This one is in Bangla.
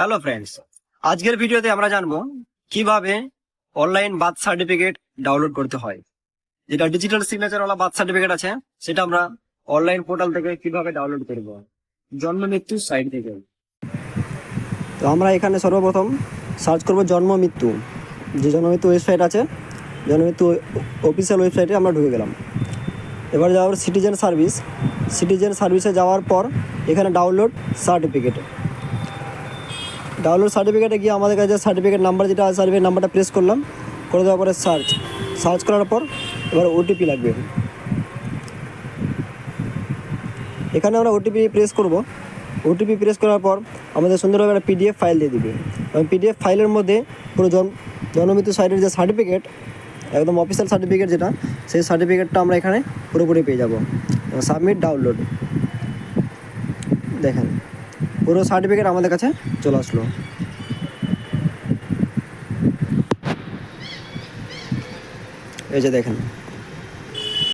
হ্যালো ফ্রেন্ডস আজকের ভিডিওতে আমরা জানব কীভাবে অনলাইন বার্থ সার্টিফিকেট ডাউনলোড করতে হয়। যেটা ডিজিটাল সিগনেচার ওয়ালা বার্থ সার্টিফিকেট আছে, সেটা আমরা অনলাইন পোর্টাল থেকে কীভাবে ডাউনলোড করব, জন্ম, মৃত্যু সাইট থেকে। তো আমরা এখানে সর্বপ্রথম সার্চ করব জন্ম, মৃত্যু। যে জন্ম, মৃত্যু ওয়েবসাইট আছে, জন্ম, মৃত্যু অফিসিয়াল ওয়েবসাইটে আমরা ঢুকে গেলাম। এবার যাওয়ার সিটিজেন সার্ভিস সিটিজেন সার্ভিসে যাওয়ার পর এখানে ডাউনলোড সার্টিফিকেট ডাউনলোড সার্টিফিকেটে গিয়ে আমাদের কাছে সার্টিফিকেট নাম্বার যেটা আছে সার্টিফিকেট নাম্বারটা প্রেস করলাম। করে দেওয়ার পরে সার্চ সার্চ করার পর এবার ওটিপি লাগবে। এখানে আমরা ওটিপি প্রেস করব। ওটিপি প্রেস করার পর আমাদের সুন্দরভাবে একটা পিডিএফ ফাইল দিয়ে দিবে। এবং পিডিএফ ফাইলের মধ্যে পুরো জন জন্মমৃত্যু সাইটের যে সার্টিফিকেট একদম অফিসিয়াল সার্টিফিকেট যেটা, সেই সার্টিফিকেটটা আমরা এখানে পুরোপুরি পেয়ে যাব। সাবমিট ডাউনলোড দেখেন। পুরো সার্টিফিকেট আমাদের কাছে চলে আসলো। এই যে দেখেন